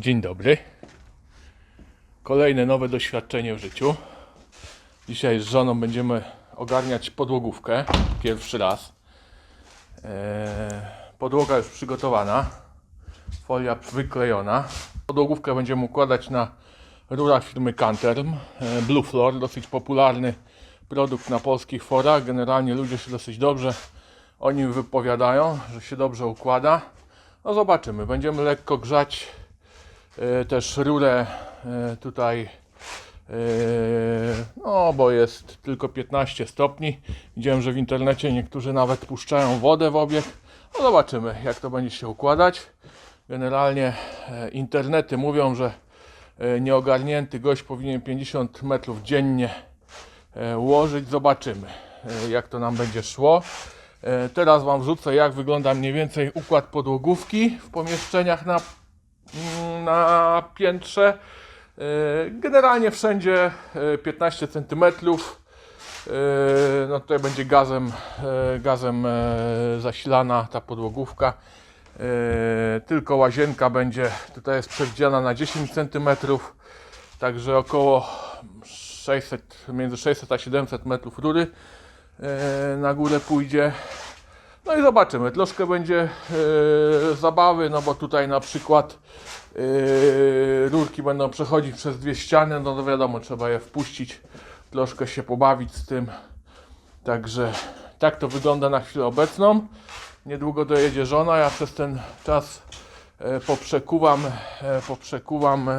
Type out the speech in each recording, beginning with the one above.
Dzień dobry. Kolejne nowe doświadczenie w życiu. Dzisiaj z żoną będziemy ogarniać podłogówkę. Pierwszy raz. Eee, podłoga już przygotowana. Folia wyklejona. Podłogówkę będziemy układać na rurach firmy Canterm. E, Blue Floor, dosyć popularny produkt na polskich forach. Generalnie ludzie się dosyć dobrze o nim wypowiadają, że się dobrze układa. No zobaczymy. Będziemy lekko grzać też rurę e, tutaj. e, No, bo jest tylko 15 stopni. Widziałem, że w internecie niektórzy nawet puszczają wodę w obieg. No zobaczymy, jak to będzie się układać. Generalnie e, internety mówią, że e, nieogarnięty gość powinien 50 metrów dziennie e, ułożyć. Zobaczymy, e, jak to nam będzie szło. E, Teraz Wam wrzucę, jak wygląda mniej więcej układ podłogówki w pomieszczeniach na, na piętrze. E, Generalnie wszędzie e, 15 cm. No tutaj będzie gazem, e, gazem e, zasilana ta podłogówka. E, Tylko łazienka będzie, tutaj jest przewidziana na 10 cm. Także około 600, między 600 a 700 metrów rury e, na górę pójdzie. No i zobaczymy. Troszkę będzie e, zabawy, no bo tutaj na przykład e, rurki będą przechodzić przez dwie ściany, no to wiadomo, trzeba je wpuścić, troszkę się pobawić z tym. Także tak to wygląda na chwilę obecną. Niedługo dojedzie żona, ja przez ten czas e, poprzekuwam, poprzekuwam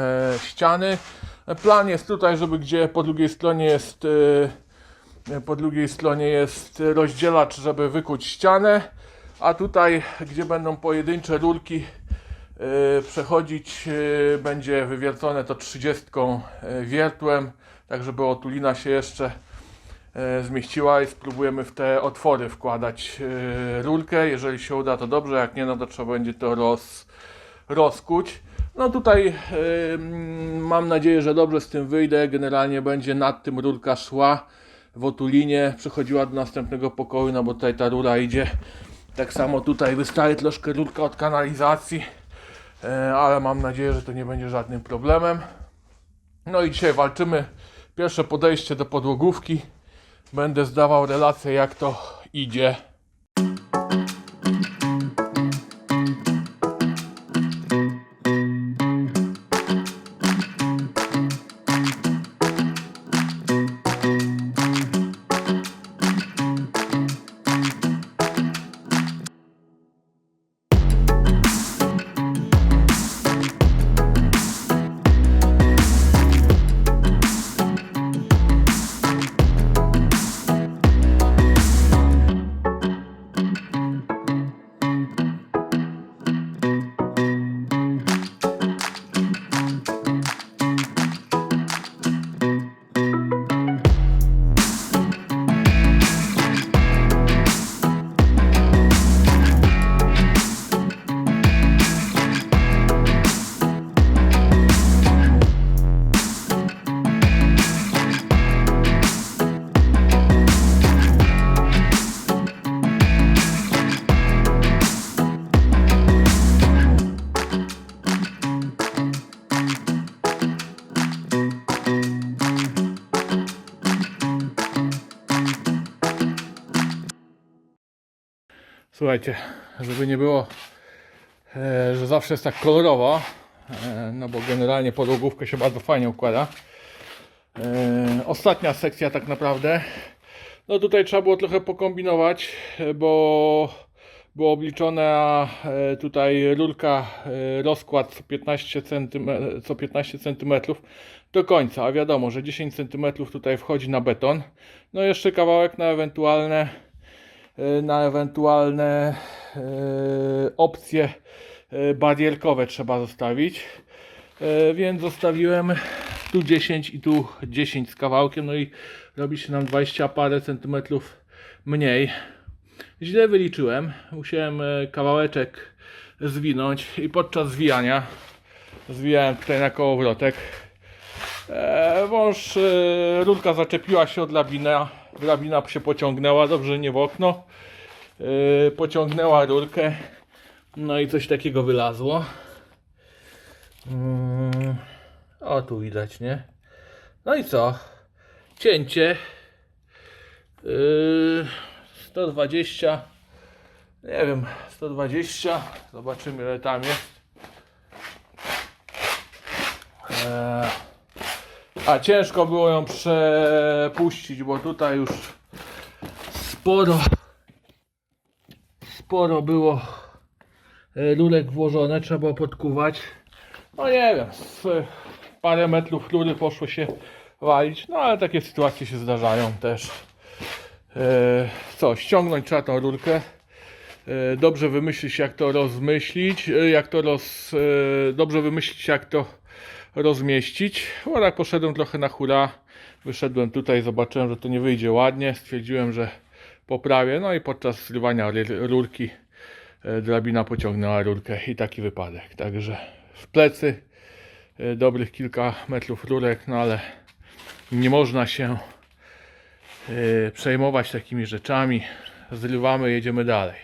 ściany. Plan jest tutaj, żeby gdzie po drugiej stronie jest po drugiej stronie jest rozdzielacz, żeby wykuć ścianę, a tutaj, gdzie będą pojedyncze rurki e, przechodzić, e, będzie wywiercone to 30 e, wiertłem, tak żeby otulina się jeszcze zmieściła i spróbujemy w te otwory wkładać rurkę. Jeżeli się uda, to dobrze, jak nie, no to trzeba będzie to roz, rozkuć. No tutaj mm, mam nadzieję, że dobrze z tym wyjdę. Generalnie będzie nad tym rurka szła w otulinie, przechodziła do następnego pokoju, no bo tutaj ta rura idzie. Tak samo tutaj wystaje troszkę rurka od kanalizacji, e, ale mam nadzieję, że to nie będzie żadnym problemem. No i dzisiaj walczymy. Pierwsze podejście do podłogówki. Będę zdawał relację, jak to idzie. Słuchajcie, żeby nie było, e, że zawsze jest tak kolorowo, e, no bo generalnie podłogówkę się bardzo fajnie układa. E, ostatnia sekcja tak naprawdę. No tutaj trzeba było trochę pokombinować, bo było obliczone, a e, tutaj rurka, rozkład co 15 cm, co 15 cm do końca, a wiadomo, że 10 cm tutaj wchodzi na beton. No jeszcze kawałek na ewentualne na ewentualne e, opcje e, barierkowe trzeba zostawić. Więc zostawiłem tu 10 i tu 10 z kawałkiem, no i robi się nam 20 parę centymetrów mniej. Źle wyliczyłem, musiałem kawałeczek zwinąć i podczas zwijania zwijałem tutaj na kołowrotek. E, wąż, rurka zaczepiła się od labina, labina się pociągnęła, dobrze nie w okno, e, pociągnęła rurkę, no i coś takiego wylazło. Mm, o, tu widać, nie? No i co? Cięcie. Yy, 120. Nie wiem, 120. Zobaczymy, ile tam jest. Eee, a ciężko było ją przepuścić, bo tutaj już sporo sporo było e, rurek włożone, trzeba było podkuwać. No nie wiem, z parę metrów rury poszło się walić, no ale takie sytuacje się zdarzają też. E, co, ściągnąć trzeba tą rurkę. E, Dobrze wymyślić jak to rozmyślić, e, jak to roz, e, dobrze wymyślić jak to rozmieścić. Tak poszedłem trochę na hura. Wyszedłem tutaj, zobaczyłem, że to nie wyjdzie ładnie. Stwierdziłem, że poprawię. No i podczas zrywania ry- rurki e, drabina pociągnęła rurkę i taki wypadek. Także w plecy e, dobrych kilka metrów rurek, no ale nie można się e, przejmować takimi rzeczami. Zrywamy, jedziemy dalej.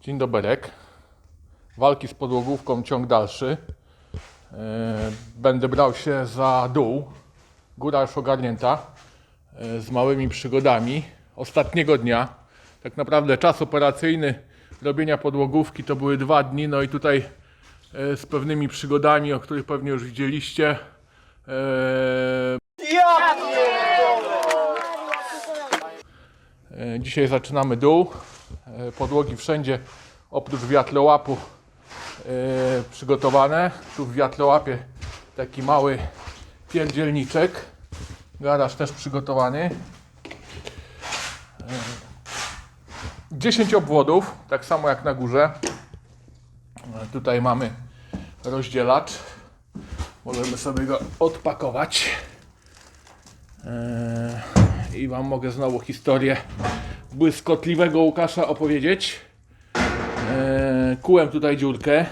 Dzień doberek. Walki z podłogówką, ciąg dalszy. E, Będę brał się za dół. Góra już ogarnięta e, z małymi przygodami ostatniego dnia. Tak naprawdę czas operacyjny robienia podłogówki to były dwa dni, no i tutaj e, z pewnymi przygodami, o których pewnie już widzieliście. Dzisiaj zaczynamy dół. Podłogi wszędzie oprócz wiatlołapu przygotowane. Tu w wiatlołapie taki mały pierdzielniczek. Garaż też przygotowany. 10 obwodów, tak samo jak na górze. E, Tutaj mamy rozdzielacz. Możemy sobie go odpakować. E, I Wam mogę znowu historię błyskotliwego Łukasza opowiedzieć. Kułem tutaj dziurkę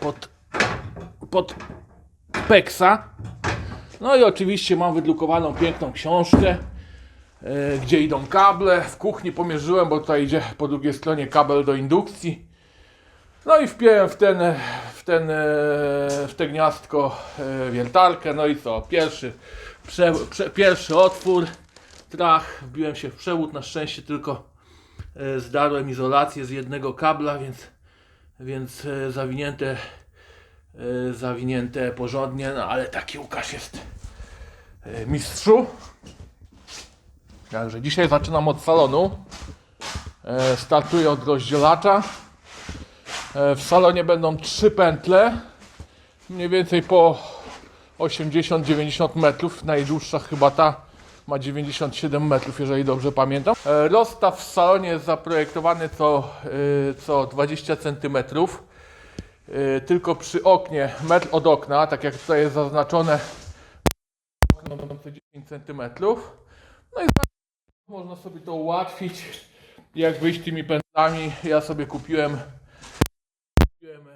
pod, pod peksa. No i oczywiście mam wydrukowaną piękną książkę, e, gdzie idą kable. W kuchni pomierzyłem, bo tutaj idzie po drugiej stronie kabel do indukcji. No i wpiąłem w ten, w ten, e, w te gniazdko e, wiertarkę. No i co? Pierwszy, prze, prze, pierwszy otwór, trach, wbiłem się w przewód. Na szczęście tylko zdarłem izolację z jednego kabla, więc, więc e, zawinięte e, zawinięte porządnie, no ale taki Łukasz jest e, mistrzu. Także dzisiaj zaczynam od salonu. Startuję od rozdzielacza. W salonie będą trzy pętle, mniej więcej po 80-90 metrów. Najdłuższa chyba ta ma 97 metrów, jeżeli dobrze pamiętam. E, Rozstaw w salonie jest zaprojektowany co, e, co 20 centymetrów. Y, tylko przy oknie, metr od okna, tak jak tutaj jest zaznaczone, okno będą 10 cm. No i można sobie to ułatwić, jak wyjść tymi pętlami. Ja sobie kupiłem, kupiłem e,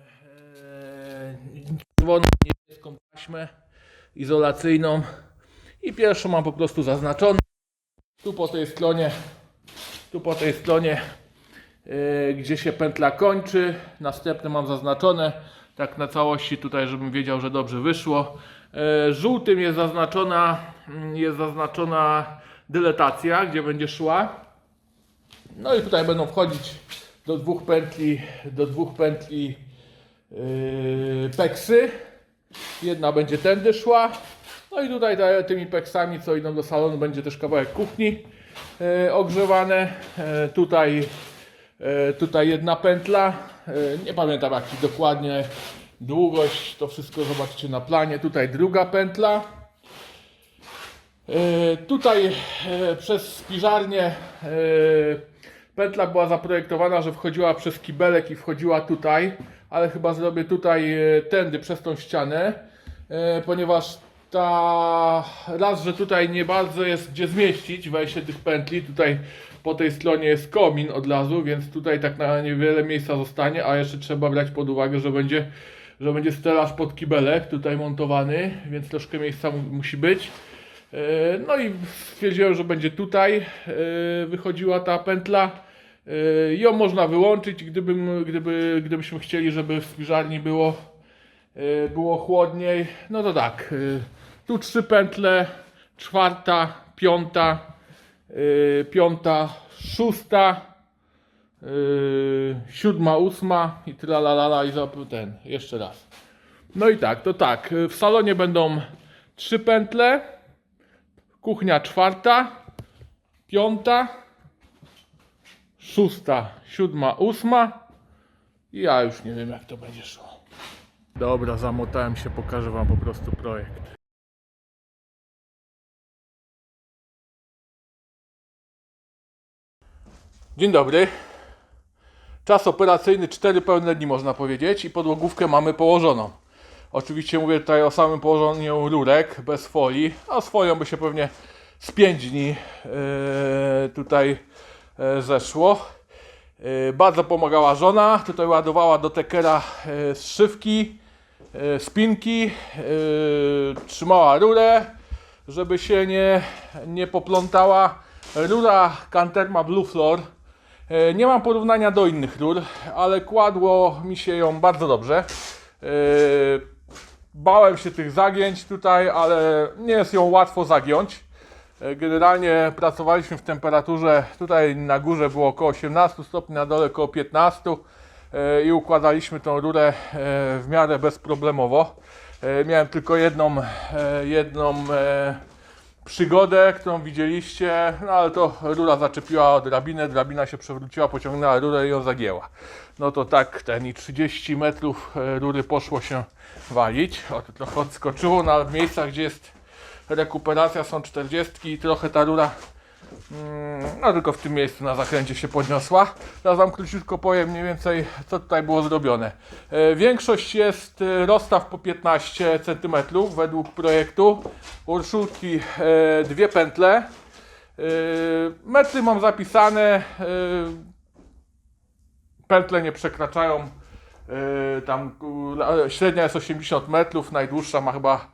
czerwoną, niebieską taśmę izolacyjną i pierwszą mam po prostu zaznaczone. Tu po tej stronie, tu po tej stronie Yy, gdzie się pętla kończy. Następne mam zaznaczone, tak na całości tutaj, żebym wiedział, że dobrze wyszło. Yy, Żółtym jest zaznaczona, mm, jest zaznaczona dyletacja, gdzie będzie szła. No i tutaj będą wchodzić do dwóch pętli, do dwóch pętli yy, peksy. Jedna będzie tędy szła. No i tutaj tymi peksami, co idą do salonu, będzie też kawałek kuchni yy, ogrzewane. Yy, tutaj E, Tutaj jedna pętla, e, nie pamiętam jaki dokładnie długość, to wszystko zobaczycie na planie. Tutaj druga pętla. E, Tutaj e, przez spiżarnię e, pętla była zaprojektowana, że wchodziła przez kibelek i wchodziła tutaj, ale chyba zrobię tutaj e, tędy przez tą ścianę, e, ponieważ ta raz, że tutaj nie bardzo jest gdzie zmieścić wejście tych pętli, tutaj po tej stronie jest komin od razu, więc tutaj tak na niewiele miejsca zostanie, a jeszcze trzeba brać pod uwagę, że będzie, że będzie stelaż pod kibelek tutaj montowany, więc troszkę miejsca mu- musi być. E, No i stwierdziłem, że będzie tutaj e, wychodziła ta pętla. Yy, ją można wyłączyć, gdybym, gdyby, gdybyśmy chcieli, żeby w spiżarni było, było chłodniej. No to tak, tu trzy pętle, czwarta, piąta, yy, piąta, szósta, yy, siódma, ósma i tralalala i zap- ten, jeszcze raz. No i tak, to tak, yy, w salonie będą trzy pętle, kuchnia czwarta, piąta, szósta, siódma, ósma i ja już nie wiem jak to będzie szło. Dobra, zamotałem się, pokażę wam po prostu projekt. Dzień dobry. Czas operacyjny 4 pełne dni można powiedzieć i podłogówkę mamy położoną. Oczywiście mówię tutaj o samym położeniu rurek bez folii, a swoją by się pewnie z 5 dni yy, tutaj yy, zeszło. Yy, bardzo pomagała żona, tutaj ładowała do tekera yy, zszywki, yy, spinki, yy, trzymała rurę, żeby się nie, nie poplątała. Rura Canterma Blue Floor Nie mam porównania do innych rur, ale kładło mi się ją bardzo dobrze. E, Bałem się tych zagięć tutaj, ale nie jest ją łatwo zagiąć. E, Generalnie pracowaliśmy w temperaturze, tutaj na górze było około 18 stopni, na dole około 15 e, i układaliśmy tą rurę e, w miarę bezproblemowo. E, Miałem tylko jedną, e, jedną e, przygodę, którą widzieliście, no ale to rura zaczepiła drabinę, drabina się przewróciła, pociągnęła rurę i ją zagięła. No to tak, ten i 30 metrów e, rury poszło się walić. O, to trochę odskoczyło na miejscach, gdzie jest rekuperacja, są 40 i trochę ta rura No tylko w tym miejscu na zakręcie się podniosła. Teraz wam króciutko powiem mniej więcej co tutaj było zrobione. E, Większość jest e, rozstaw po 15 cm według projektu. Urszulki e, dwie pętle. Metry mam zapisane. Pętle nie przekraczają tam średnia jest 80 metrów, najdłuższa ma chyba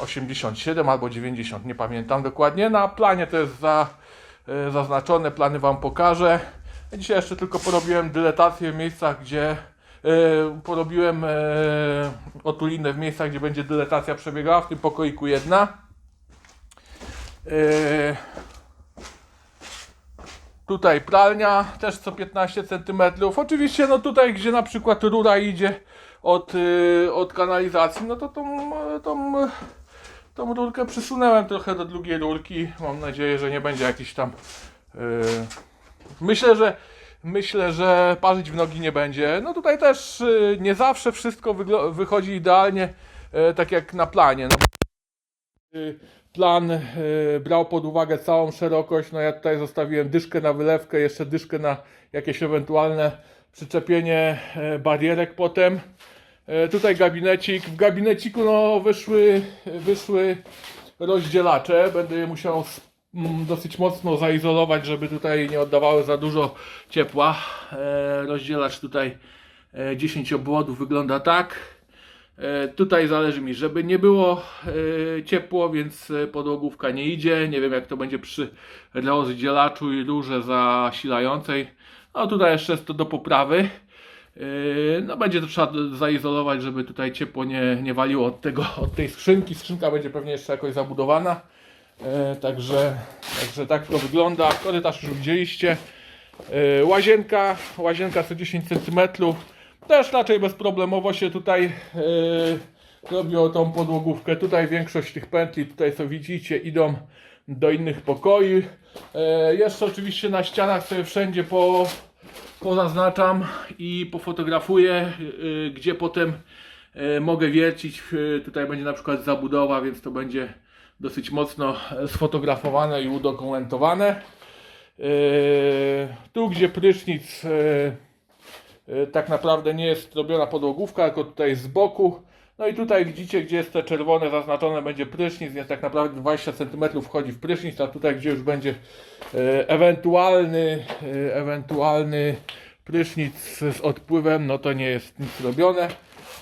87 albo 90, nie pamiętam dokładnie. Na planie to jest za, e, zaznaczone, plany Wam pokażę. Dzisiaj jeszcze tylko porobiłem dyletację w miejscach, gdzie e, porobiłem e, otulinę w miejscach, gdzie będzie dyletacja przebiegała, w tym pokoiku jedna. E, Tutaj pralnia też co 15 cm. Oczywiście no tutaj gdzie na przykład rura idzie od, y, od kanalizacji, no to tą, tą, tą rurkę przysunąłem trochę do drugiej rurki. Mam nadzieję, że nie będzie jakiś tam y, myślę, że myślę, że parzyć w nogi nie będzie. No tutaj też y, nie zawsze wszystko wychodzi idealnie y, tak jak na planie. No, y, plan y, brał pod uwagę całą szerokość. No ja tutaj zostawiłem dyszkę na wylewkę, jeszcze dyszkę na jakieś ewentualne przyczepienie e, barierek potem. E, Tutaj gabinecik. W gabineciku no, wyszły, wyszły rozdzielacze. Będę je musiał mm, dosyć mocno zaizolować, żeby tutaj nie oddawały za dużo ciepła. E, Rozdzielacz tutaj e, 10 obwodów wygląda tak. Tutaj zależy mi, żeby nie było ciepło, więc podłogówka nie idzie. Nie wiem jak to będzie przy rozdzielaczu i rurze zasilającej. No tutaj jeszcze jest to do poprawy. E, No będzie to trzeba zaizolować, żeby tutaj ciepło nie, nie waliło od, tego, od tej skrzynki. Skrzynka będzie pewnie jeszcze jakoś zabudowana. E, Także, także tak to wygląda. Korytarz już widzieliście. E, Łazienka, łazienka co 10 cm. Też raczej bezproblemowo się tutaj robiło tą podłogówkę. Tutaj większość tych pętli, tutaj co widzicie, idą do innych pokoi. E, Jeszcze oczywiście na ścianach sobie wszędzie po, pozaznaczam i pofotografuję, y, gdzie potem y, mogę wiercić. Tutaj będzie na przykład zabudowa, więc to będzie dosyć mocno e, sfotografowane i udokumentowane. Tu, gdzie prysznic, tak naprawdę nie jest robiona podłogówka, tylko tutaj z boku. No i tutaj widzicie, gdzie jest te czerwone zaznaczone będzie prysznic, więc tak naprawdę 20 cm wchodzi w prysznic, a tutaj, gdzie już będzie e, ewentualny, e, ewentualny prysznic z odpływem, no to nie jest nic robione.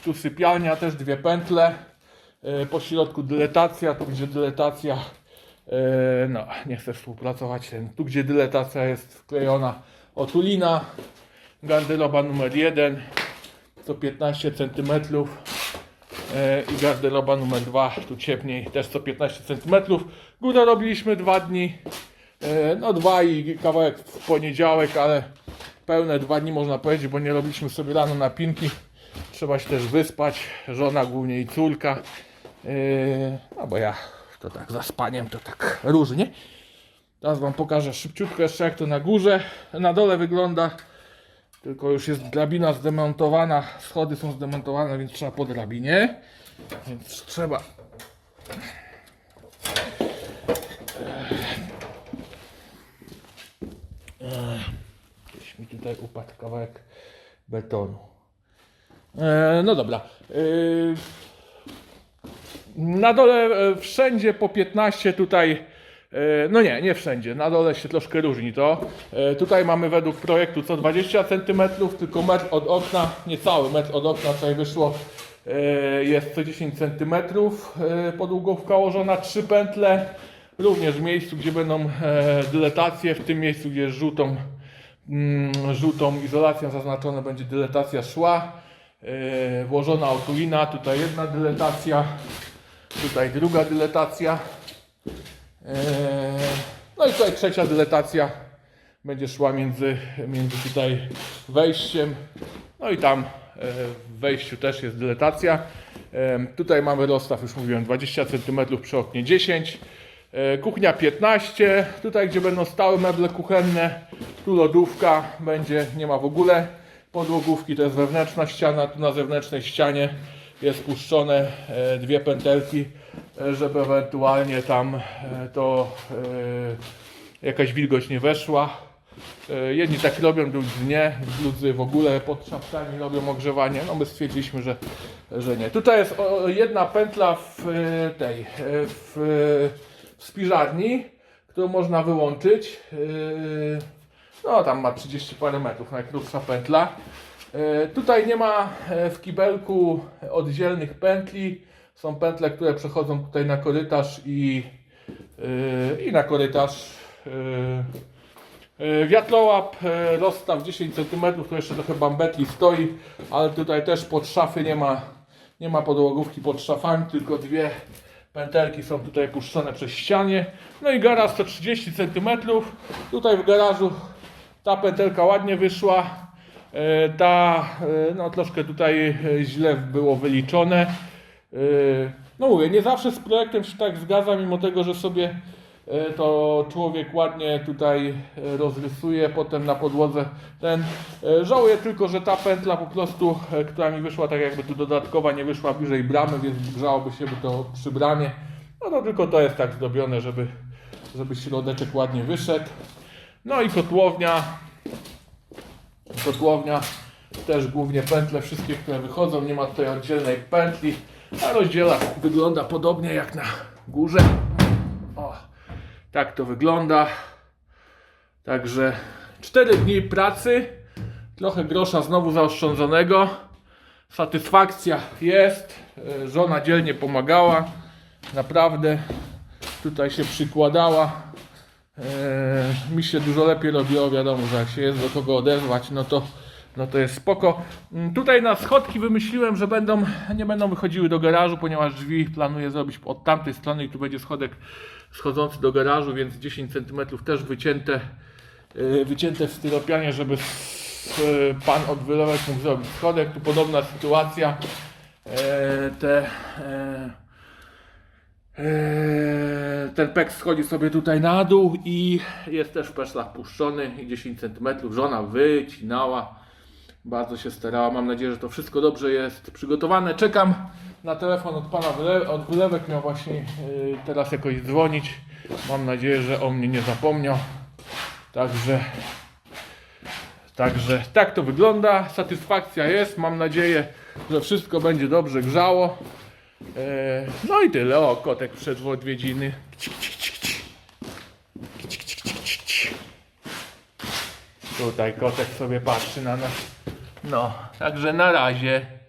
Tu sypialnia, też dwie pętle. E, Po środku dyletacja, tu gdzie dyletacja, no nie chcę współpracować, tu gdzie dyletacja jest wklejona, otulina, garderoba numer 1, to 15 cm e, i garderoba numer 2, tu ciepniej, też co 15 cm. Górę robiliśmy dwa dni, e, no dwa i kawałek w poniedziałek, ale pełne dwa dni można powiedzieć, bo nie robiliśmy sobie rano napinki. Trzeba się też wyspać, żona głównie i córka. Yy, no bo ja to tak za spaniem to tak różnie. Teraz wam pokażę szybciutko jeszcze jak to na górze. Na dole wygląda. Tylko już jest drabina zdemontowana. Schody są zdemontowane, więc trzeba po drabinie. Więc trzeba. Gdzieś mi tutaj upadł kawałek betonu. E, no dobra. E, na dole e, wszędzie po 15 tutaj. E, No nie, nie wszędzie. Na dole się troszkę różni to. E, Tutaj mamy według projektu co 20 cm, tylko metr od okna, niecały metr od okna tutaj wyszło. e, Jest co 10 cm. Podłogówka ułożona, trzy pętle. Również w miejscu, gdzie będą dyletacje, w tym miejscu, gdzie jest żółtą, mm, żółtą izolacją zaznaczone będzie dyletacja szła. Włożona otulina, tutaj jedna dyletacja, tutaj druga dyletacja. E, No i tutaj trzecia dyletacja będzie szła między, między tutaj wejściem. No i tam e, w wejściu też jest dyletacja. E, Tutaj mamy rozstaw, już mówiłem, 20 cm przy oknie 10. E, Kuchnia 15, tutaj gdzie będą stały meble kuchenne, tu lodówka będzie, nie ma w ogóle podłogówki, to jest wewnętrzna ściana, tu na zewnętrznej ścianie jest puszczone dwie pętelki, żeby ewentualnie tam e, to e, jakaś wilgoć nie weszła. E, Jedni tak robią, drudzy nie, drudzy w ogóle pod szafkami robią ogrzewanie, no my stwierdziliśmy, że, że nie. Tutaj jest jedna pętla w tej, w, w spiżarni, którą można wyłączyć. No tam ma 30 parę metrów, najkrótsza pętla. Tutaj nie ma w kibelku oddzielnych pętli. Są pętle, które przechodzą tutaj na korytarz i, e, i na korytarz. e, e, Wiatrołap, e, rozstaw 10 cm, tu jeszcze trochę bambetli stoi, ale tutaj też pod szafy nie ma, nie ma podłogówki pod szafami, tylko dwie pętelki są tutaj puszczone przez ścianie. No i garaż 130 cm. Tutaj w garażu ta pętelka ładnie wyszła. E, Ta, e, no troszkę tutaj e, źle było wyliczone. E, No mówię, nie zawsze z projektem się tak zgadza, mimo tego, że sobie e, to człowiek ładnie tutaj e, rozrysuje, potem na podłodze ten. E, Żałuję tylko, że ta pętla po prostu, która mi wyszła tak jakby tu dodatkowa, nie wyszła bliżej bramy, więc grzałoby się by to przy bramie. No to tylko to jest tak zdobione, żeby, żeby środeczek ładnie wyszedł. No i kotłownia. Kotłownia też głównie pętle, wszystkie, które wychodzą, nie ma tutaj oddzielnej pętli, a rozdzielacz wygląda podobnie jak na górze. O, tak to wygląda. Także 4 dni pracy, trochę grosza znowu zaoszczędzonego. Satysfakcja jest, e, żona dzielnie pomagała, naprawdę tutaj się przykładała. Eee, mi się dużo lepiej robiło, wiadomo, że jak się jest do kogo odezwać, no to, no to jest spoko. Mm, Tutaj na schodki wymyśliłem, że będą, nie będą wychodziły do garażu, ponieważ drzwi planuję zrobić od tamtej strony i tu będzie schodek schodzący do garażu, więc 10 cm też wycięte, yy, wycięte w styropianie, żeby yy, pan od wylewek mógł zrobić schodek. Tu podobna sytuacja. Eee, te eee, Eee, Ten pek schodzi sobie tutaj na dół i jest też w peszlach puszczony i 10 cm. Żona wycinała, bardzo się starała. Mam nadzieję, że to wszystko dobrze jest przygotowane. Czekam na telefon od pana od wylewek. Miał właśnie yy, teraz jakoś dzwonić. Mam nadzieję, że o mnie nie zapomniał. Także, także tak to wygląda. Satysfakcja jest. Mam nadzieję, że wszystko będzie dobrze grzało. E, No i tyle. O, kotek wszedł. Kci, Tutaj kotek sobie patrzy na nas. No, także na razie.